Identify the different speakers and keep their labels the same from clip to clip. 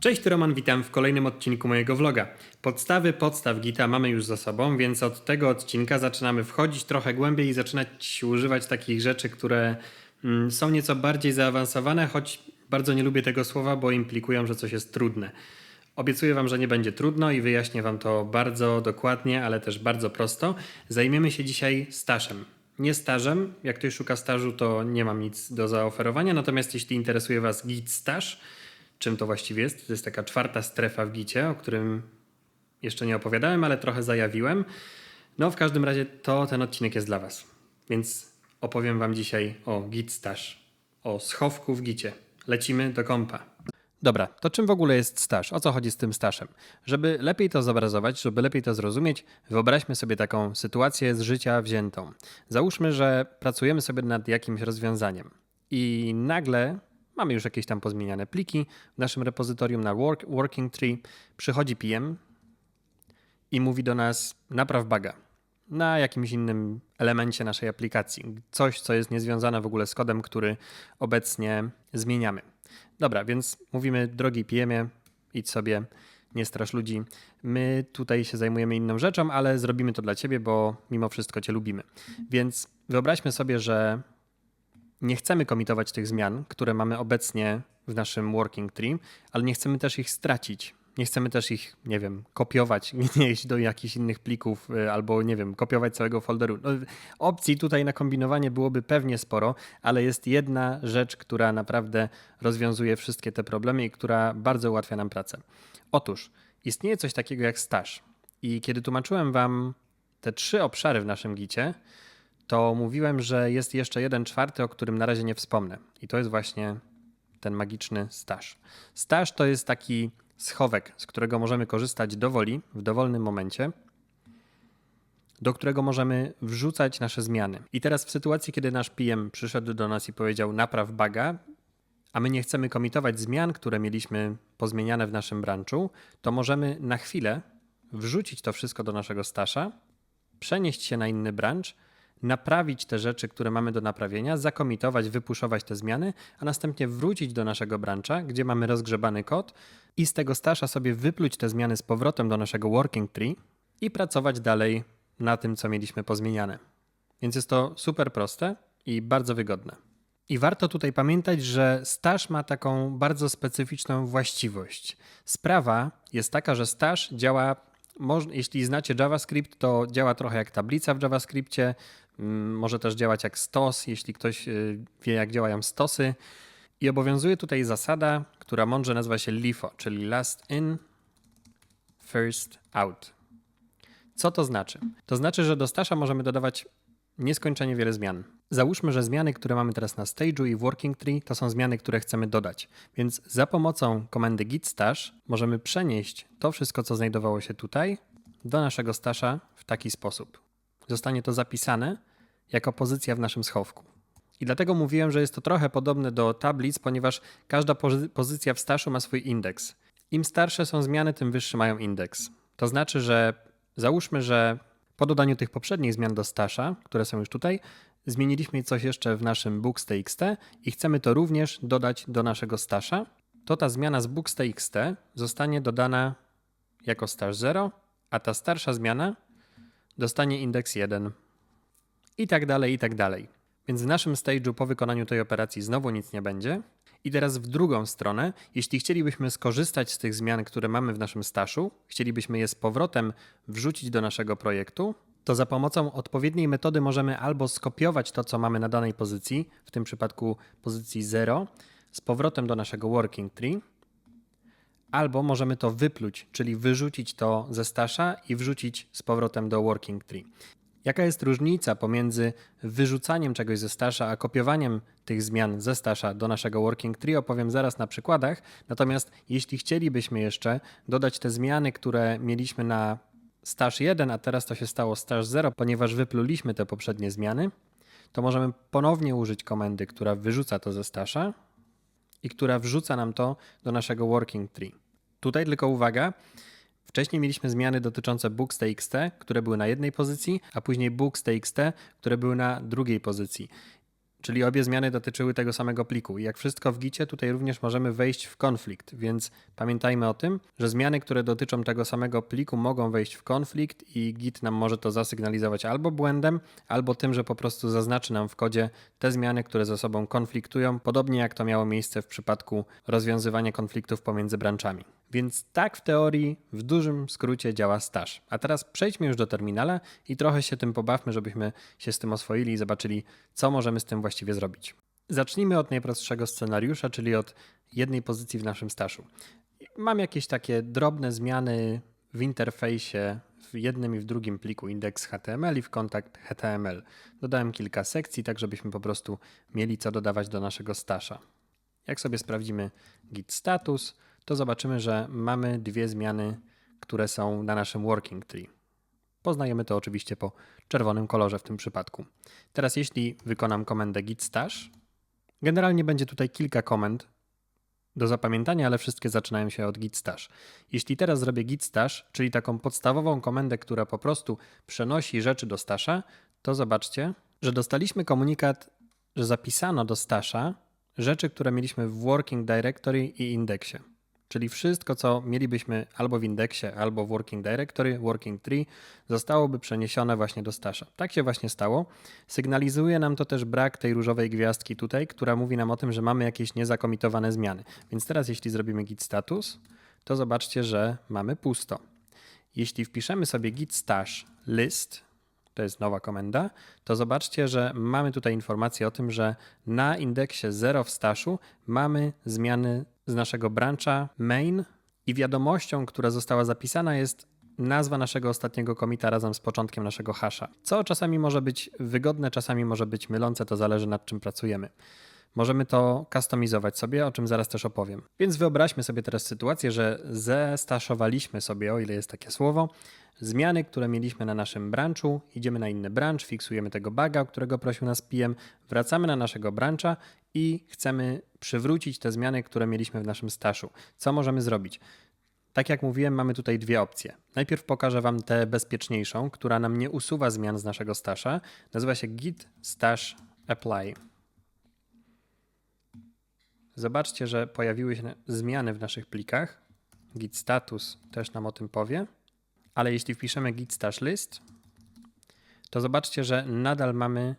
Speaker 1: Cześć, tu Roman, witam w kolejnym odcinku mojego vloga. Podstawy podstaw Gita mamy już za sobą, więc od tego odcinka zaczynamy wchodzić trochę głębiej i zaczynać używać takich rzeczy, które mm, są nieco bardziej zaawansowane, choć bardzo nie lubię tego słowa, bo implikują, że coś jest trudne. Obiecuję Wam, że nie będzie trudno i wyjaśnię Wam to bardzo dokładnie, ale też bardzo prosto. Zajmiemy się dzisiaj stażem. Nie stażem, jak ktoś szuka stażu, to nie mam nic do zaoferowania, natomiast jeśli interesuje Was Git staż, czym to właściwie jest. To jest taka czwarta strefa w Gicie, o którym jeszcze nie opowiadałem, ale trochę zajawiłem. No, w każdym razie to ten odcinek jest dla Was. Więc opowiem Wam dzisiaj o Git Staż, o schowku w Gicie. Lecimy do kompa. Dobra, to czym w ogóle jest staż? O co chodzi z tym stażem? Żeby lepiej to zobrazować, żeby lepiej to zrozumieć, wyobraźmy sobie taką sytuację z życia wziętą. Załóżmy, że pracujemy sobie nad jakimś rozwiązaniem i nagle Mamy już jakieś tam pozmieniane pliki. W naszym repozytorium na work, Working Tree przychodzi PM i mówi do nas napraw baga na jakimś innym elemencie naszej aplikacji. Coś, co jest niezwiązane w ogóle z kodem, który obecnie zmieniamy. Dobra, więc mówimy, drogi PM-ie, idź sobie, nie strasz ludzi. My tutaj się zajmujemy inną rzeczą, ale zrobimy to dla ciebie, bo mimo wszystko cię lubimy. Więc wyobraźmy sobie, że nie chcemy komitować tych zmian, które mamy obecnie w naszym working tree, ale nie chcemy też ich stracić. Nie chcemy też ich, nie wiem, kopiować gdzieś do jakichś innych plików y, albo, nie wiem, kopiować całego folderu. No, opcji tutaj na kombinowanie byłoby pewnie sporo, ale jest jedna rzecz, która naprawdę rozwiązuje wszystkie te problemy i która bardzo ułatwia nam pracę. Otóż istnieje coś takiego jak staż. I kiedy tłumaczyłem Wam te trzy obszary w naszym gicie, to mówiłem, że jest jeszcze jeden czwarty, o którym na razie nie wspomnę. I to jest właśnie ten magiczny staż. Staż to jest taki schowek, z którego możemy korzystać dowoli, w dowolnym momencie, do którego możemy wrzucać nasze zmiany. I teraz w sytuacji, kiedy nasz PM przyszedł do nas i powiedział napraw baga, a my nie chcemy komitować zmian, które mieliśmy pozmieniane w naszym branchu, to możemy na chwilę wrzucić to wszystko do naszego stasza, przenieść się na inny branch naprawić te rzeczy, które mamy do naprawienia, zakomitować, wypuszować te zmiany, a następnie wrócić do naszego brancha, gdzie mamy rozgrzebany kod i z tego stasza sobie wypluć te zmiany z powrotem do naszego working tree i pracować dalej na tym, co mieliśmy pozmieniane. Więc jest to super proste i bardzo wygodne. I warto tutaj pamiętać, że staż ma taką bardzo specyficzną właściwość. Sprawa jest taka, że staż działa, jeśli znacie JavaScript, to działa trochę jak tablica w JavaScriptie, może też działać jak stos, jeśli ktoś y, wie, jak działają stosy. I obowiązuje tutaj zasada, która mądrze nazywa się LIFO, czyli last in, first out. Co to znaczy? To znaczy, że do stasza możemy dodawać nieskończenie wiele zmian. Załóżmy, że zmiany, które mamy teraz na stage'u i w working tree, to są zmiany, które chcemy dodać. Więc za pomocą komendy git stash możemy przenieść to wszystko, co znajdowało się tutaj, do naszego stasza w taki sposób. Zostanie to zapisane jako pozycja w naszym schowku. I dlatego mówiłem, że jest to trochę podobne do tablic, ponieważ każda pozycja w staszu ma swój indeks. Im starsze są zmiany, tym wyższy mają indeks. To znaczy, że załóżmy, że po dodaniu tych poprzednich zmian do stasza, które są już tutaj, zmieniliśmy coś jeszcze w naszym books.txt i chcemy to również dodać do naszego stasza, to ta zmiana z books.txt zostanie dodana jako stash 0, a ta starsza zmiana dostanie indeks 1 i tak dalej, i tak dalej. Więc w naszym stage'u po wykonaniu tej operacji znowu nic nie będzie. I teraz w drugą stronę, jeśli chcielibyśmy skorzystać z tych zmian, które mamy w naszym staszu, chcielibyśmy je z powrotem wrzucić do naszego projektu, to za pomocą odpowiedniej metody możemy albo skopiować to, co mamy na danej pozycji, w tym przypadku pozycji 0, z powrotem do naszego working tree, albo możemy to wypluć, czyli wyrzucić to ze stasza i wrzucić z powrotem do working tree. Jaka jest różnica pomiędzy wyrzucaniem czegoś ze stasza, a kopiowaniem tych zmian ze stasza do naszego working tree opowiem zaraz na przykładach. Natomiast jeśli chcielibyśmy jeszcze dodać te zmiany, które mieliśmy na staż 1, a teraz to się stało staż 0, ponieważ wypluliśmy te poprzednie zmiany, to możemy ponownie użyć komendy, która wyrzuca to ze stasza i która wrzuca nam to do naszego working tree. Tutaj tylko uwaga, Wcześniej mieliśmy zmiany dotyczące books.txt, które były na jednej pozycji, a później books.txt, które były na drugiej pozycji. Czyli obie zmiany dotyczyły tego samego pliku. Jak wszystko w Gicie, tutaj również możemy wejść w konflikt, więc pamiętajmy o tym, że zmiany, które dotyczą tego samego pliku, mogą wejść w konflikt i Git nam może to zasygnalizować albo błędem, albo tym, że po prostu zaznaczy nam w kodzie te zmiany, które ze sobą konfliktują, podobnie jak to miało miejsce w przypadku rozwiązywania konfliktów pomiędzy branczami. Więc tak w teorii, w dużym skrócie działa staż. A teraz przejdźmy już do terminala i trochę się tym pobawmy, żebyśmy się z tym oswoili i zobaczyli, co możemy z tym właściwie zrobić. Zacznijmy od najprostszego scenariusza, czyli od jednej pozycji w naszym staszu. Mam jakieś takie drobne zmiany w interfejsie w jednym i w drugim pliku index.html i w kontakt HTML. Dodałem kilka sekcji, tak żebyśmy po prostu mieli co dodawać do naszego stasza. Jak sobie sprawdzimy git status, to zobaczymy, że mamy dwie zmiany, które są na naszym working tree. Poznajemy to oczywiście po czerwonym kolorze w tym przypadku. Teraz jeśli wykonam komendę git stash, generalnie będzie tutaj kilka komend do zapamiętania, ale wszystkie zaczynają się od git stash. Jeśli teraz zrobię git stash, czyli taką podstawową komendę, która po prostu przenosi rzeczy do stasza, to zobaczcie, że dostaliśmy komunikat, że zapisano do stasza rzeczy, które mieliśmy w working directory i indeksie. Czyli wszystko, co mielibyśmy albo w indeksie, albo w Working Directory, Working Tree, zostałoby przeniesione właśnie do stasza. Tak się właśnie stało. Sygnalizuje nam to też brak tej różowej gwiazdki tutaj, która mówi nam o tym, że mamy jakieś niezakomitowane zmiany. Więc teraz jeśli zrobimy git status, to zobaczcie, że mamy pusto. Jeśli wpiszemy sobie git stash list, to jest nowa komenda, to zobaczcie, że mamy tutaj informację o tym, że na indeksie 0 w staszu mamy zmiany z naszego brancha main i wiadomością, która została zapisana jest nazwa naszego ostatniego komita razem z początkiem naszego hasza. Co czasami może być wygodne, czasami może być mylące, to zależy nad czym pracujemy. Możemy to kustomizować sobie, o czym zaraz też opowiem. Więc wyobraźmy sobie teraz sytuację, że zestaszowaliśmy sobie, o ile jest takie słowo, zmiany, które mieliśmy na naszym branchu, idziemy na inny branch, fiksujemy tego buga, o którego prosił nas PM, wracamy na naszego brancha i chcemy przywrócić te zmiany, które mieliśmy w naszym staszu. Co możemy zrobić? Tak jak mówiłem, mamy tutaj dwie opcje. Najpierw pokażę Wam tę bezpieczniejszą, która nam nie usuwa zmian z naszego stasza. Nazywa się git stash apply. Zobaczcie, że pojawiły się zmiany w naszych plikach. Git status też nam o tym powie. Ale jeśli wpiszemy git stash list, to zobaczcie, że nadal mamy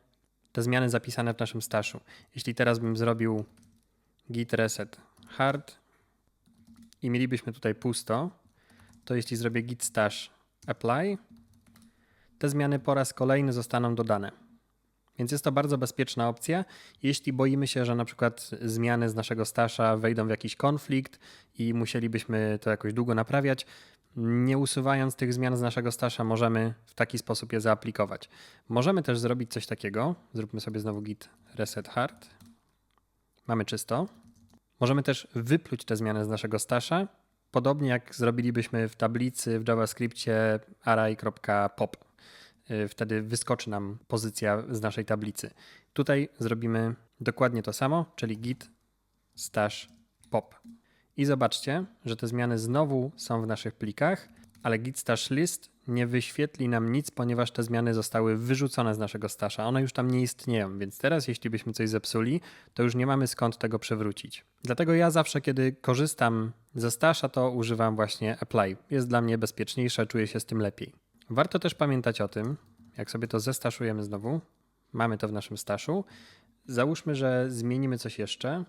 Speaker 1: te zmiany zapisane w naszym staszu. Jeśli teraz bym zrobił git reset hard i mielibyśmy tutaj pusto, to jeśli zrobię git stash apply, te zmiany po raz kolejny zostaną dodane. Więc jest to bardzo bezpieczna opcja, jeśli boimy się, że na przykład zmiany z naszego stasza wejdą w jakiś konflikt i musielibyśmy to jakoś długo naprawiać. Nie usuwając tych zmian z naszego stasza, możemy w taki sposób je zaaplikować. Możemy też zrobić coś takiego. Zróbmy sobie znowu git reset hard. Mamy czysto. Możemy też wypluć te zmiany z naszego stasza, podobnie jak zrobilibyśmy w tablicy w JavaScriptie array.pop. Y, wtedy wyskoczy nam pozycja z naszej tablicy. Tutaj zrobimy dokładnie to samo, czyli git stash pop. I zobaczcie, że te zmiany znowu są w naszych plikach, ale git stash list nie wyświetli nam nic, ponieważ te zmiany zostały wyrzucone z naszego stasza. One już tam nie istnieją, więc teraz jeśli byśmy coś zepsuli, to już nie mamy skąd tego przewrócić. Dlatego ja zawsze, kiedy korzystam ze stasza, to używam właśnie apply. Jest dla mnie bezpieczniejsze, czuję się z tym lepiej. Warto też pamiętać o tym, jak sobie to zestaszujemy znowu, mamy to w naszym staszu. Załóżmy, że zmienimy coś jeszcze,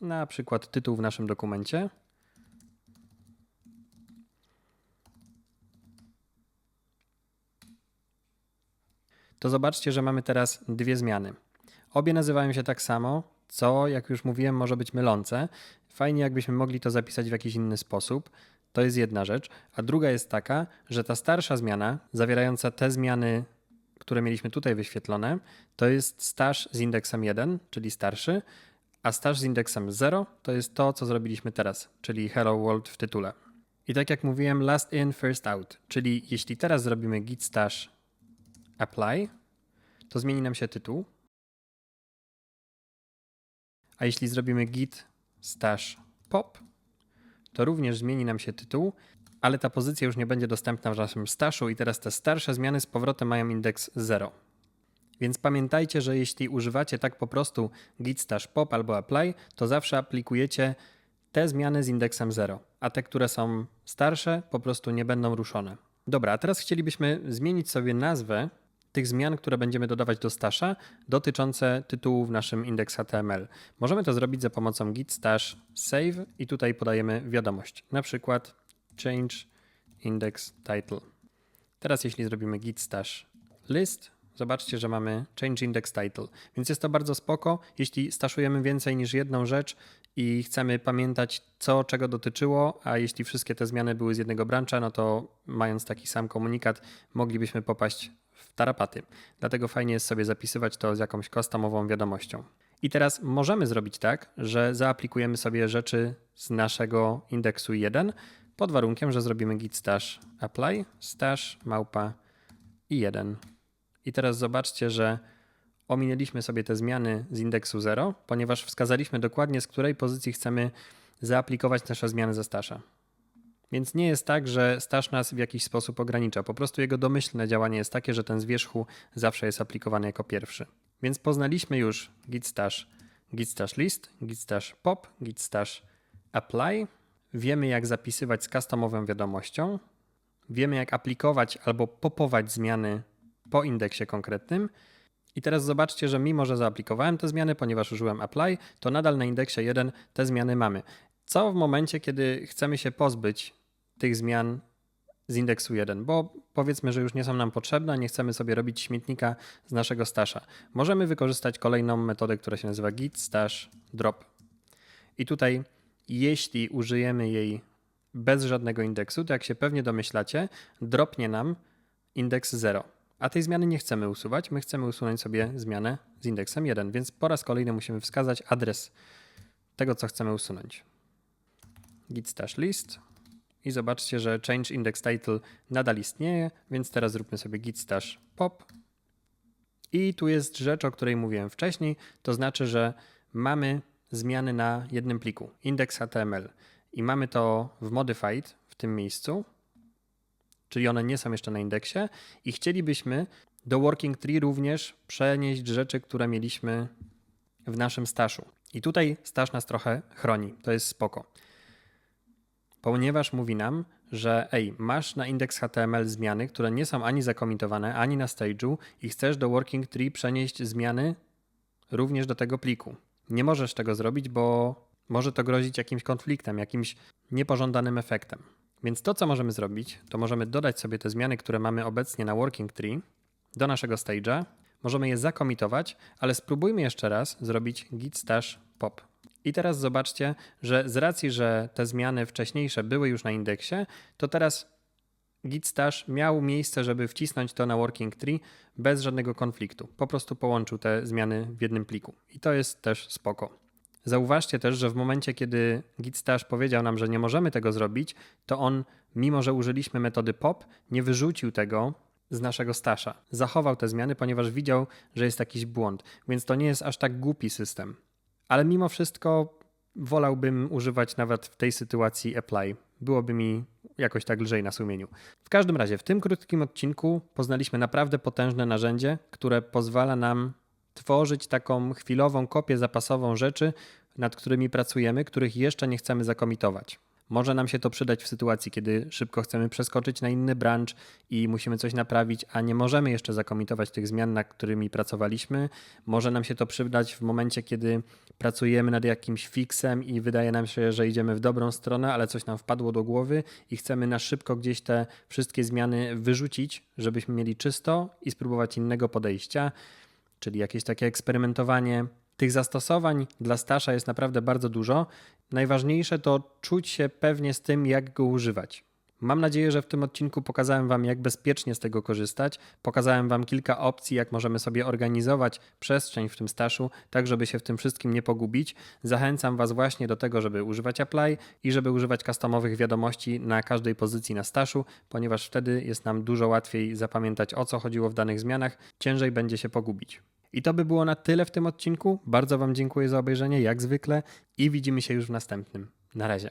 Speaker 1: na przykład tytuł w naszym dokumencie. To zobaczcie, że mamy teraz dwie zmiany. Obie nazywają się tak samo, co, jak już mówiłem, może być mylące. Fajnie, jakbyśmy mogli to zapisać w jakiś inny sposób. To jest jedna rzecz. A druga jest taka, że ta starsza zmiana, zawierająca te zmiany, które mieliśmy tutaj wyświetlone, to jest staż z indeksem 1, czyli starszy, a staż z indeksem 0 to jest to, co zrobiliśmy teraz, czyli Hello World w tytule. I tak jak mówiłem, last in, first out, czyli jeśli teraz zrobimy git stash apply, to zmieni nam się tytuł. A jeśli zrobimy git stash pop, to również zmieni nam się tytuł, ale ta pozycja już nie będzie dostępna w naszym staszu i teraz te starsze zmiany z powrotem mają indeks 0. Więc pamiętajcie, że jeśli używacie tak po prostu git stash pop albo apply, to zawsze aplikujecie te zmiany z indeksem 0, a te, które są starsze, po prostu nie będą ruszone. Dobra, a teraz chcielibyśmy zmienić sobie nazwę tych zmian, które będziemy dodawać do stasza, dotyczące tytułu w naszym indeks HTML. Możemy to zrobić za pomocą git stash save i tutaj podajemy wiadomość, na przykład change index title. Teraz jeśli zrobimy git stash list, zobaczcie, że mamy change index title. Więc jest to bardzo spoko, jeśli staszujemy więcej niż jedną rzecz i chcemy pamiętać co czego dotyczyło, a jeśli wszystkie te zmiany były z jednego brancha, no to mając taki sam komunikat moglibyśmy popaść tarapaty. Dlatego fajnie jest sobie zapisywać to z jakąś customową wiadomością. I teraz możemy zrobić tak, że zaaplikujemy sobie rzeczy z naszego indeksu 1 pod warunkiem, że zrobimy git stash apply stash małpa i 1. I teraz zobaczcie, że ominęliśmy sobie te zmiany z indeksu 0, ponieważ wskazaliśmy dokładnie z której pozycji chcemy zaaplikować nasze zmiany ze stasza. Więc nie jest tak, że stash nas w jakiś sposób ogranicza. Po prostu jego domyślne działanie jest takie, że ten z wierzchu zawsze jest aplikowany jako pierwszy. Więc poznaliśmy już git stash, git stash list, git stash pop, git stash apply. Wiemy jak zapisywać z customową wiadomością. Wiemy jak aplikować albo popować zmiany po indeksie konkretnym. I teraz zobaczcie, że mimo, że zaaplikowałem te zmiany, ponieważ użyłem apply, to nadal na indeksie 1 te zmiany mamy. Co w momencie, kiedy chcemy się pozbyć tych zmian z indeksu 1, bo powiedzmy, że już nie są nam potrzebne, nie chcemy sobie robić śmietnika z naszego stasza. Możemy wykorzystać kolejną metodę, która się nazywa git stash drop. I tutaj, jeśli użyjemy jej bez żadnego indeksu, to jak się pewnie domyślacie, dropnie nam indeks 0. A tej zmiany nie chcemy usuwać, my chcemy usunąć sobie zmianę z indeksem 1, więc po raz kolejny musimy wskazać adres tego, co chcemy usunąć. Git stash list i zobaczcie, że change index title nadal istnieje, więc teraz zróbmy sobie git stash pop. I tu jest rzecz, o której mówiłem wcześniej, to znaczy, że mamy zmiany na jednym pliku, index HTML i mamy to w modified w tym miejscu, czyli one nie są jeszcze na indeksie i chcielibyśmy do working tree również przenieść rzeczy, które mieliśmy w naszym staszu. I tutaj stash nas trochę chroni, to jest spoko ponieważ mówi nam, że ej, masz na indeks HTML zmiany, które nie są ani zakomitowane, ani na stage'u i chcesz do working tree przenieść zmiany również do tego pliku. Nie możesz tego zrobić, bo może to grozić jakimś konfliktem, jakimś niepożądanym efektem. Więc to, co możemy zrobić, to możemy dodać sobie te zmiany, które mamy obecnie na working tree do naszego stage'a. Możemy je zakomitować, ale spróbujmy jeszcze raz zrobić git stash pop. I teraz zobaczcie, że z racji, że te zmiany wcześniejsze były już na indeksie, to teraz git stash miał miejsce, żeby wcisnąć to na working tree bez żadnego konfliktu. Po prostu połączył te zmiany w jednym pliku. I to jest też spoko. Zauważcie też, że w momencie, kiedy git stash powiedział nam, że nie możemy tego zrobić, to on, mimo że użyliśmy metody pop, nie wyrzucił tego z naszego stasza. Zachował te zmiany, ponieważ widział, że jest jakiś błąd. Więc to nie jest aż tak głupi system ale mimo wszystko wolałbym używać nawet w tej sytuacji apply. Byłoby mi jakoś tak lżej na sumieniu. W każdym razie, w tym krótkim odcinku poznaliśmy naprawdę potężne narzędzie, które pozwala nam tworzyć taką chwilową kopię zapasową rzeczy, nad którymi pracujemy, których jeszcze nie chcemy zakomitować. Może nam się to przydać w sytuacji, kiedy szybko chcemy przeskoczyć na inny branch i musimy coś naprawić, a nie możemy jeszcze zakomitować tych zmian, nad którymi pracowaliśmy. Może nam się to przydać w momencie, kiedy pracujemy nad jakimś fixem i wydaje nam się, że idziemy w dobrą stronę, ale coś nam wpadło do głowy i chcemy na szybko gdzieś te wszystkie zmiany wyrzucić, żebyśmy mieli czysto i spróbować innego podejścia, czyli jakieś takie eksperymentowanie tych zastosowań dla Stasza jest naprawdę bardzo dużo. Najważniejsze to czuć się pewnie z tym, jak go używać. Mam nadzieję, że w tym odcinku pokazałem Wam, jak bezpiecznie z tego korzystać. Pokazałem Wam kilka opcji, jak możemy sobie organizować przestrzeń w tym staszu, tak żeby się w tym wszystkim nie pogubić. Zachęcam Was właśnie do tego, żeby używać apply i żeby używać customowych wiadomości na każdej pozycji na staszu, ponieważ wtedy jest nam dużo łatwiej zapamiętać o co chodziło w danych zmianach, ciężej będzie się pogubić. I to by było na tyle w tym odcinku. Bardzo Wam dziękuję za obejrzenie, jak zwykle, i widzimy się już w następnym. Na razie.